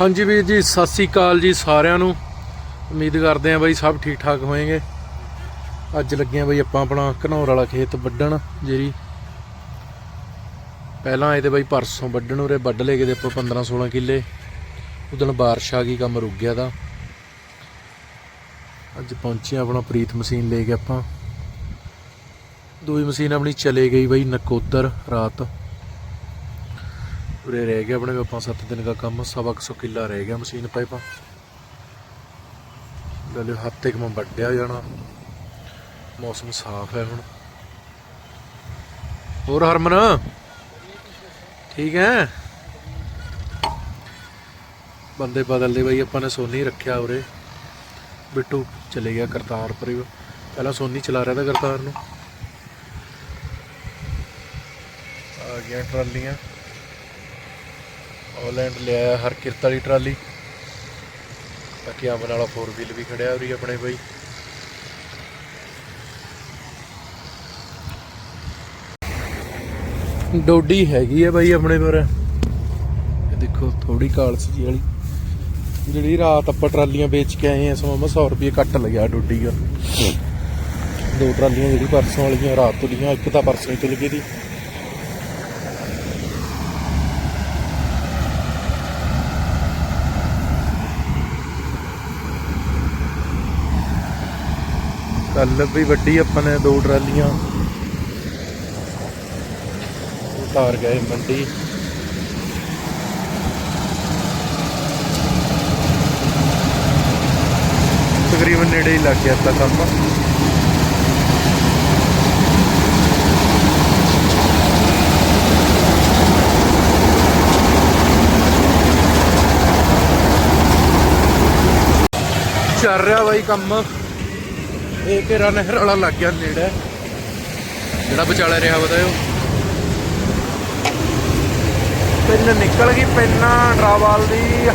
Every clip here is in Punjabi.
ਹਾਂਜੀ ਵੀਰ ਜੀ, ਸਤਿ ਸ੍ਰੀ ਅਕਾਲ ਜੀ ਸਾਰਿਆਂ ਨੂੰ। ਉਮੀਦ ਕਰਦੇ ਆਂ ਬਾਈ ਸਭ ਠੀਕ ਠਾਕ ਹੋਏਗੇ। ਅੱਜ ਲੱਗੇ ਆਂ ਬਈ ਆਪਾਂ ਆਪਣਾ ਘਨੌਰ ਵਾਲਾ ਖੇਤ ਵੱਢਣ ਜਿਹੜੀ। ਪਹਿਲਾਂ ਇਹਦੇ ਬਾਈ ਪਰਸੋਂ ਵੱਢਣ ਉਰੇ ਵੱਢ ਲੈ ਕੇ ਦੇ ਆਪਾਂ 15 16 ਕਿੱਲੇ। ਉਦੋਂ ਬਾਰਿਸ਼ ਆ ਗਈ, ਕੰਮ ਰੁਕ ਗਿਆ ਦਾ ਅੱਜ ਪਹੁੰਚੇ ਆਪਣਾ ਪ੍ਰੀਤ ਮਸ਼ੀਨ ਲੈ ਕੇ ਆਪਾਂ। ਦੂਜੀ ਮਸ਼ੀਨ ਆਪਣੀ ਚਲੇ ਗਈ ਬਈ ਨਕੋਦਰ ਰਾਤ। ਉਰੇ ਰਹਿ ਗਿਆ ਆਪਣੇ, ਆਪਾਂ 7 ਦਿਨ ਦਾ ਕੰਮ, ਸਵਾ ਕੁ ਸੌ ਕਿੱਲਾ ਰਹਿ ਗਿਆ ਮਸ਼ੀਨ ਪਾਈਪਾਂ। ਗਲੇ ਹੱਥ ਇੱਕ ਮੈਂ ਵੱਡਿਆ ਜਾਣਾ। ਮੌਸਮ ਸਾਫ਼ ਹੈ ਹੁਣ। ਹੋਰ ਹਰਮਨ? ਠੀਕ ਹੈ? ਬੰਦੇ ਬਦਲਦੇ ਬਈ, ਆਪਾਂ ਨੇ ਸੋਨੀ ਰੱਖਿਆ ਉਰੇ। ਬਿੱਟੂ ਚਲੇ ਗਿਆ ਕਰਤਾਰਪੁਰ। ਪਹਿਲਾਂ ਸੋਨੀ ਚਲਾ ਰਿਹਾ ਤਾਂ ਕਰਤਾਰ ਨੂੰ। ਆ ਗਿਆ ਟਰਾਲੀਆਂ। ਆਲੈਂਡ ਲਿਆਇਆ ਹਰ ਕਿਰਤ ਵਾਲੀ ਟਰਾਲੀ। ਬਾਕੀ ਅਮਨ ਵਾਲਾ 4 ਵੀਲ ਵੀ ਖੜਿਆ ਉਰੀ ਆਪਣੇ ਬਈ। ਡੋਡੀ ਹੈਗੀ ਆ ਬਾਈ ਆਪਣੇ ਪਰ। ਇਹ ਦੇਖੋ ਥੋੜੀ ਕਾਲਸ ਜੀ ਵਾਲੀ। ਜਿਹੜੀ ਰਾਤ ਆਪਾਂ ਟਰਾਲੀਆਂ ਵੇਚ ਕੇ ਆਏ ਆ ਸਮਾਂ 100 ਰੁਪਏ ਕੱਟ ਲੱਗਿਆ ਡੋਡੀ ਦਾ ਦੋ ਟਰਾਲੀਆਂ ਜਿਹੜੀ ਪਰਸੋਂ ਵਾਲੀਆਂ ਰਾਤ ਤੋਂ ਲੀਆਂ ਇੱਕ ਤਾਂ ਪਰਸੋਂ ਹੀ ਚਲ ਗਈ ਦੀ। ਕੱਲ ਵੀ ਵੱਡੀ ਆਪਾਂ ਨੇ ਦੋ ਟਰਾਲੀਆਂ। ਉਤਾਰ ਗਏ ਮੰਡੀ। ਤਕਰੀਬਨ ਨੇੜੇ ਹੀ ਲੱਗ ਗਿਆ ਤਾਂ ਕੰਮ। ਚੱਲ ਰਿਹਾ ਬਾਈ ਕੰਮ। ਇਹ ਘੇਰਾ ਨਹਿਰ ਵਾਲਾ ਲੱਗ ਗਿਆ ਨੇੜੇ। ਜਿਹੜਾ ਵਿਚਾਲੇ ਰਿਹਾ ਬਤਾਇਓ। ਪਿੰਨ ਨਿਕਲ ਗਈ ਪਿੰਨਾ ਡਰਾਵਾਲ ਦੀ।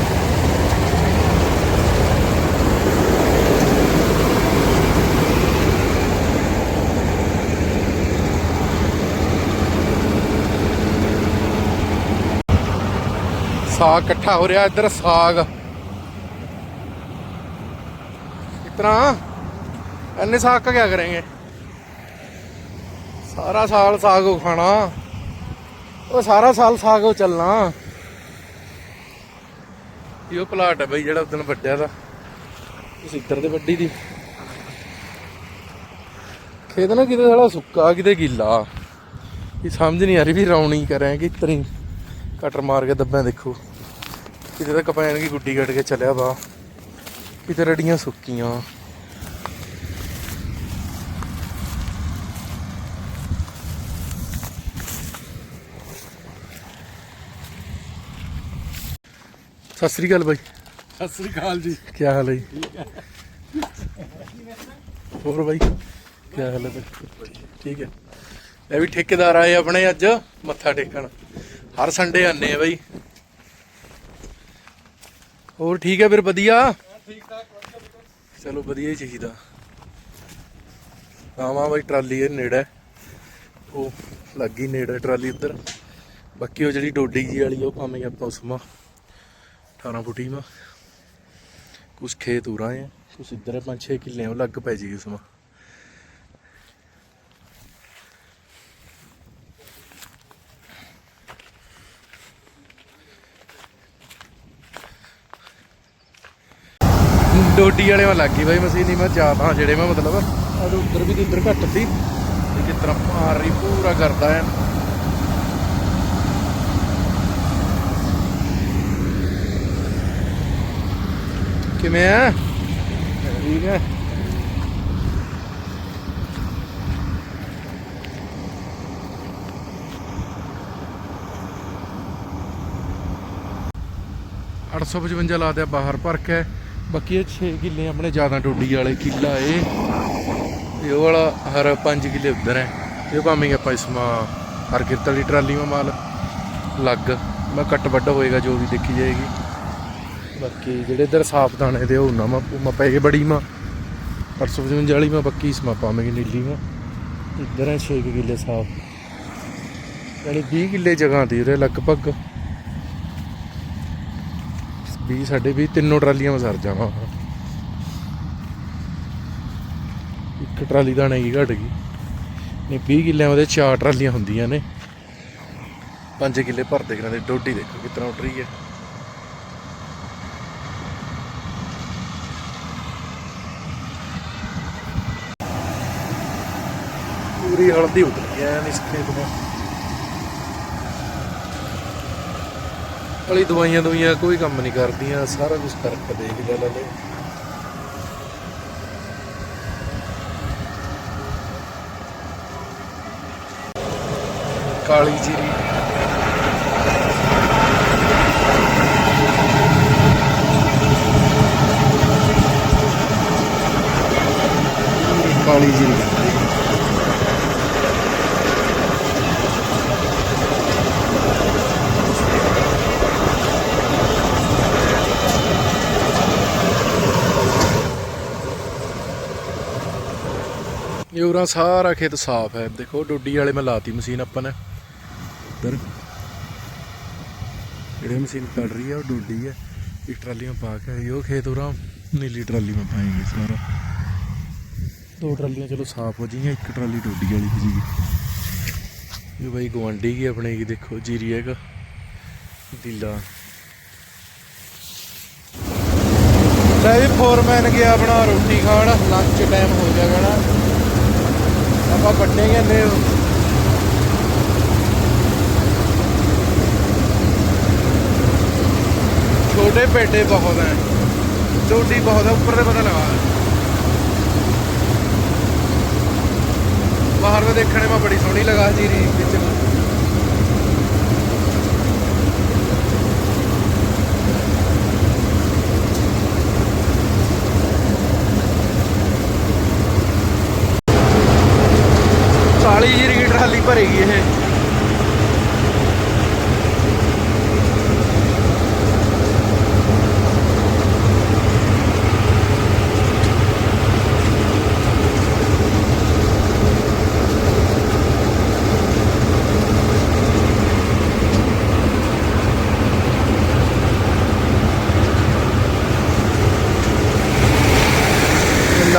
ਸਾਗ ਇਕੱਠਾ ਹੋ ਰਿਹਾ, ਇੱਧਰ ਸਾਗ। ਇਤਨਾ ਇੰਨੇ ਸਾਗ का क्या करेंगे ਸਾਰਾ ਸਾਲ ਸਾਗ ਉਹ ਖਾਣਾ ਉਹ ਸਾਰਾ ਸਾਲ ਸਾਗ ਉਹ ਚੱਲਣਾ ਇਹ ਪਲਾਟ ਹੈ ਬਈ ਜਿਹੜਾ ਉਦੋਂ ਵੱਡਿਆ ਦਾ ਇਸ ਇੱਧਰ ਤੇ ਵੱਡੀ ਦੀ ਖੇਤ ਨਾ ਕਿਤੇ ਸਾਲਾ ਸੁੱਕਾ ਕਿਤੇ ਗਿੱਲਾ ਇਹ ਸਮਝ ਨਹੀਂ ਆ ਰਹੀ ਵੀ ਰੌਣੀ ਕਰਾਂ ਕਿ ਇਤਨੀ ਕਟਰ ਮਾਰ ਕੇ ਦੱਬਿਆ ਦੇਖੋ ਕਿਤੇ ਤਾਂ ਕਪੈਨ ਕੀ ਗੁੱਡੀ ਕੱਟ ਕੇ ਚੱਲਿਆ ਵਾ ਕਿਤੇ ਰੜੀਆਂ ਸੁੱਕੀਆਂ ਸਤਿ ਸ੍ਰੀ ਅਕਾਲ ਬਾਈ। ਸਤਿ ਸ੍ਰੀ ਅਕਾਲ ਜੀ। ਕੀ ਹਾਲ ਹੈ? ਜੀ ਹੋਰ ਬਾਈ ਕੀ ਹਾਲ ਹੈ ਬਾਈ? ਠੀਕ ਹੈ। ਇਹ ਵੀ ਠੇਕੇਦਾਰ ਆਏ ਆਪਣੇ ਅੱਜ ਮੱਥਾ ਟੇਕਣ। ਹਰ ਸੰਡੇ ਆਨੇ ਆ ਬਾਈ। ਹੋਰ ਠੀਕ ਹੈ ਫਿਰ ਵਧੀਆ? ਚਲੋ ਵਧੀਆ ਹੀ ਚਾਹੀਦਾ। ਆਵਾਂ ਬਾਈ ਟਰਾਲੀ ਇਹ ਨੇੜੇ। ਉਹ ਲੱਗੀ ਨੇੜੇ ਟਰਾਲੀ ਉੱਧਰ। ਬਾਕੀ ਉਹ ਜਿਹੜੀ ਡੋਡੀ ਜੀ ਵਾਲੀ ਉਹ ਪਾਵੇਂ ਆਪਾਂ ਉਸਮਾ 18 ਫੁੱਟੀ ਮਾ। ਕੁਛ ਖੇਤ ਉਰਾ ਹੈ ਕੁਛ ਇੱਧਰ ਹੈ 5-6 ਕਿੱਲੇ ਉਹ ਲੱਗ ਪੈ ਜੀ ਉਸਮਾ। ਡੋਡੀ ਵਾਲੇ ਮੈਂ ਲੱਗ ਗਈ ਬਾਈ ਮਸ਼ੀਨੀ ਮੈਂ ਜ਼ਿਆਦਾ ਜਿਹੜੇ ਮੈਂ ਮਤਲਬ। ਆ ਉਧਰ ਵੀ ਤੇ ਘੱਟ ਸੀ। ਜਿਸ ਤਰ੍ਹਾਂ ਮਾਰ ਰਹੀ, ਪੂਰਾ ਕਰਦਾ ਐ ਕਿਵੇਂ ਆ? ਠੀਕ ਹੈ ਅੱਠ ਸੌ ਪਚਵੰਜਾ ਲਾ ਦਿਆ, ਬਾਹਰ ਭਰ ਕੇ। ਬਾਕੀ ਇਹ 6 ਕਿੱਲੇ ਆਪਣੇ ਜ਼ਿਆਦਾ ਡੋਡੀ ਵਾਲੇ ਕਿੱਲਾ ਇਹ ਤੇ ਉਹ ਵਾਲਾ ਹਰ 5 ਕਿੱਲੇ ਉਧਰ ਹੈ। ਇਹ ਭਾਵੇਂ ਆਪਾਂ ਇਸਮਾ ਹਰ ਕਿਰਤ ਵਾਲੀ ਟਰਾਲੀ ਮਾ ਮਾਲ। ਲੱਗ। ਮੈਂ ਕੱਟ ਵੱਡਾ ਹੋਏਗਾ, ਜੋ ਵੀ ਦੇਖੀ ਜਾਏਗੀ। ਬਾਕੀ ਜਿਹੜੇ ਇਧਰ ਸਾਫ਼ ਦਾਣੇ ਦੇ ਉਹ ਨਾ ਮਾ ਮਾ ਪੈ ਗਏ ਬੜੀ ਮਾ। 855 ਵਾਲੀ ਮਾ ਬੱਕੀ ਇਸਮਾ ਪਾਵਾਂਗੇ ਨੀਲੀ ਮਾ। ਇੱਧਰ ਹੈ 6 ਕਿੱਲੇ ਸਾਫ਼। ਯਾਨੀ 20 ਕਿੱਲੇ ਜਗ੍ਹਾ ਦੀ ਉਰੇ ਲਗਭਗ। 20 ਸਾਡੇ 20 ਤਿੰਨੋਂ ਟਰਾਲੀਆਂ ਮੈਂ ਸਰ ਜਾਵਾਂ। ਇੱਕ ਟਰਾਲੀ ਦਾ ਨਹੀਂ ਘਟ ਗਈ। ਨਹੀਂ 20 ਕਿੱਲਿਆਂ ਉਹਦੇ ਚਾਰ ਟਰਾਲੀਆਂ ਹੁੰਦੀਆਂ ਨੇ। 5 ਕਿੱਲੇ ਭਰਦੇ ਕਰਾਂ ਦੇ ਡੋਡੀ ਦੇਖੋ ਕਿਤਨਾ ਉੱਡ ਰਹੀ ਹੈ। ਪੂਰੀ ਹਲਦੀ ਉੱਡ ਰਹੀ ਹੈ ਇਸ ਖੇਤ में ਵਾਲੀ ਦਵਾਈਆਂ ਦਵਾਈਆਂ ਕੋਈ ਕੰਮ ਨਹੀਂ ਕਰਦੀਆਂ, ਸਾਰਾ ਕੁਝ ਕਰਕੇ ਦੇਖ ਲੈ ਲੈ ਕਾਲੀ ਜੀਰੀ ਕਾਲੀ ਜੀਰੀ ਡੋਰਾ ਸਾਰਾ ਖੇਤ ਸਾਫ਼ ਹੈ। ਦੇਖੋ, ਡੋਡੀ ਵਾਲੇ ਮੈਂ ਲਾਤੀ ਮਸ਼ੀਨ ਆਪਾਂ ਨੇ। ਇੱਧਰ ਜਿਹੜੇ ਮਸ਼ੀਨ ਕਰ ਰਹੀ ਹੈ ਡੋਡੀ ਹੈ ਇਹ ਟਰਾਲੀ ਮੈਂ ਪਾ ਕੇ ਆਈ, ਉਹ ਖੇਤ ਉਰਾ। ਨੀਲੀ ਟਰਾਲੀ ਮੈਂ ਪਾਏਗੀ ਸਾਰਾ। ਦੋ ਟਰਾਲੀਆਂ ਚਲੋ ਸਾਫ਼ ਹੋ ਜੀਆਂ, ਇੱਕ ਟਰਾਲੀ ਡੋਡੀ ਵਾਲੀ ਹੋ ਜੀਗੀ ਇਹ ਬਾਈ ਗਵਾਂਡੀ ਕੀ ਆਪਣੇ ਕੀ ਦੇਖੋ ਜੀਰੀ ਹੈਗਾ। ਦਿਲਾ ਲੈ ਫੋਰਮੈਨ ਗਿਆ ਆਪਣਾ ਰੋਟੀ ਖਾਣ। ਲੰਚ ਟਾਈਮ ਹੋ ਗਿਆ ਗਣਾ ਆਪਾਂ ਵੱਡੇ ਕਹਿੰਦੇ ਹੋ। ਛੋਟੇ ਪੇਟੇ ਬਹੁਤ ਹੈ। ਛੋਟੀ ਬਹੁਤ ਹੈ, ਉੱਪਰ ਦੇ ਪਤਾ ਲਗਾ। ਬਾਹਰ ਦੇ ਦੇਖਣੇ ਮੈਂ ਬੜੀ ਸੋਹਣੀ ਲਗਾ ਜੀ ਰੀ ਵਿੱਚ।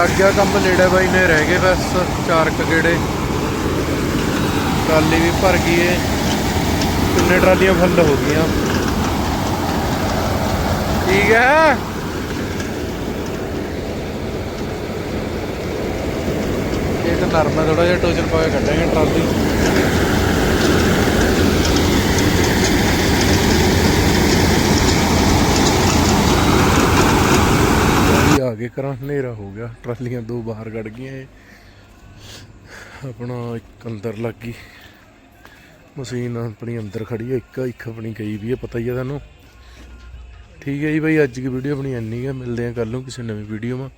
ਲੱਗ ਗਿਆ ਕੰਮ, ਨੇੜੇ ਬਾਈ ਨੇ ਰਹਿ ਗਏ ਬਸ, ਚਾਰ ਕੁ ਗੇੜੇ। ਟਰਾਲੀ ਵੀ ਭਰ ਗਈ ਏ। ਤਿੰਨੇ ਟਰਾਲੀਆਂ ਫੁੱਲ ਹੋ ਗਈਆਂ। ਠੀਕ ਹੈ? ਇਹ ਤਾਂ ਨਰਮ ਥੋੜਾ ਜਿਹਾ ਟੋਚਰ ਪਾ ਕੇ ਕੱਢਾਂਗੇ ਟਰਾਲੀ ਟਰਾਲੀ ਆ ਕੇ ਕਰਾਂ, ਹਨੇਰਾ ਹੋ ਗਿਆ, ਟਰਾਲੀਆਂ ਦੋ ਬਾਹਰ ਕੱਢ ਗਈਆਂ ਇਹ। ਆਪਣਾ ਇੱਕ ਅੰਦਰ ਲੱਗ ਗਈ। ਮਸ਼ੀਨ ਆਪਣੀ ਅੰਦਰ ਖੜੀ ਹੈ ਇੱਕ ਇੱਕ ਆਪਣੀ ਗਈ ਵੀ ਹੈ ਪਤਾ ਹੀ ਹੈ ਤੁਹਾਨੂੰ। ਠੀਕ ਹੈ ਜੀ ਬਾਈ, ਅੱਜ ਦੀ ਵੀਡੀਓ ਆਪਣੀ ਇੰਨੀ ਹੈ ਮਿਲਦੇ ਹਾਂ ਕੱਲ ਨੂੰ ਕਿਸੇ ਨਵੀਂ ਵੀਡੀਓ ਮਾ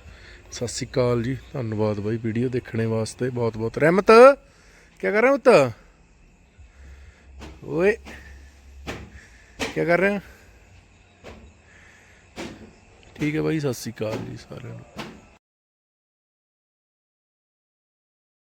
ਸਤਿ ਸ਼੍ਰੀ ਅਕਾਲ ਜੀ, ਧੰਨਵਾਦ ਬਾਈ ਵੀਡੀਓ ਦੇਖਣੇ ਵਾਸਤੇ ਬਹੁਤ ਬਹੁਤ ਰਹਿਮਤ ਕੀ ਕਰ ਰਿਹਾ ਪੁੱਤ? ਓਏ ਕੀ ਕਰ ਰਿਹਾ ਠੀਕ ਹੈ ਬਾਈ ਸਤਿ ਸ਼੍ਰੀ ਅਕਾਲ ਜੀ ਸਾਰਿਆਂ ਨੂੰ।